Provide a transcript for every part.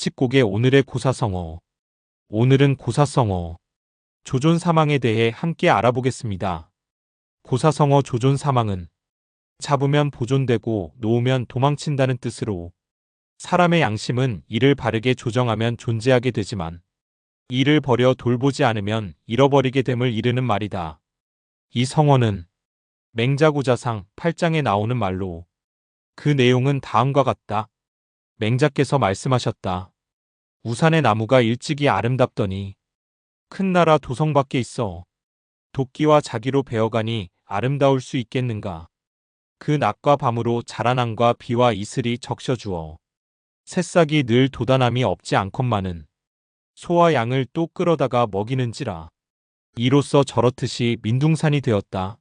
칙곡의 오늘의 고사성어. 오늘은 고사성어. 조존 사망에 대해 함께 알아보겠습니다. 고사성어 조존 사망은 잡으면 보존되고 놓으면 도망친다는 뜻으로 사람의 양심은 이를 바르게 조정하면 존재하게 되지만 이를 버려 돌보지 않으면 잃어버리게 됨을 이르는 말이다. 이 성어는 맹자고자상 8장에 나오는 말로 그 내용은 다음과 같다. 맹자께서 말씀하셨다. 우산의 나무가 일찍이 아름답더니 큰 나라 도성 밖에 있어 도끼와 자기로 베어가니 아름다울 수 있겠는가. 그 낮과 밤으로 자라난과 비와 이슬이 적셔주어 새싹이 늘 도단함이 없지 않건만은 소와 양을 또 끌어다가 먹이는지라. 이로써 저렇듯이 민둥산이 되었다.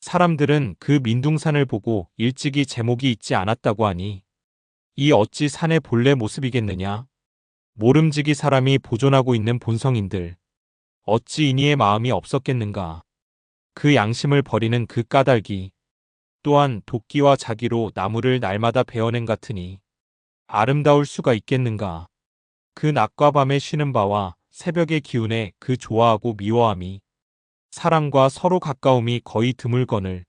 사람들은 그 민둥산을 보고 일찍이 제목이 있지 않았다고 하니 이 어찌 산의 본래 모습이겠느냐. 모름지기 사람이 보존하고 있는 본성인들 어찌 이니의 마음이 없었겠는가. 그 양심을 버리는 그 까닭이 또한 도끼와 자기로 나무를 날마다 베어낸 같으니 아름다울 수가 있겠는가. 그 낮과 밤에 쉬는 바와 새벽의 기운에 그 좋아하고 미워함이 사랑과 서로 가까움이 거의 드물거늘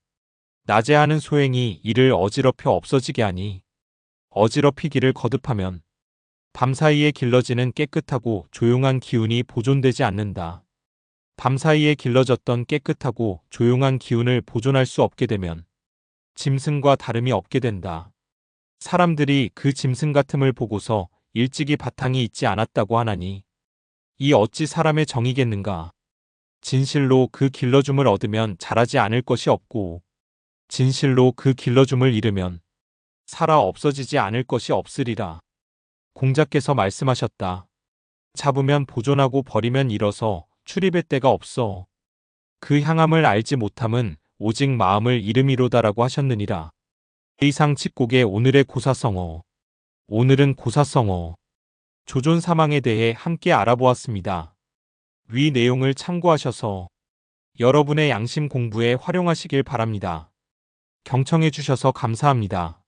낮에 하는 소행이 이를 어지럽혀 없어지게 하니 어지럽히기를 거듭하면 밤사이에 길러지는 깨끗하고 조용한 기운이 보존되지 않는다. 밤사이에 길러졌던 깨끗하고 조용한 기운을 보존할 수 없게 되면 짐승과 다름이 없게 된다. 사람들이 그 짐승 같음을 보고서 일찍이 바탕이 있지 않았다고 하나니 이 어찌 사람의 정이겠는가. 진실로 그 길러줌을 얻으면 자라지 않을 것이 없고 진실로 그 길러줌을 잃으면 살아 없어지지 않을 것이 없으리라. 공자께서 말씀하셨다. 잡으면 보존하고 버리면 잃어서 출입의 때가 없어. 그 향함을 알지 못함은 오직 마음을 잃음이로다라고 하셨느니라. 이상 칙곡의 오늘의 고사성어. 오늘은 고사성어. 조존 사망에 대해 함께 알아보았습니다. 위 내용을 참고하셔서 여러분의 양심 공부에 활용하시길 바랍니다. 경청해 주셔서 감사합니다.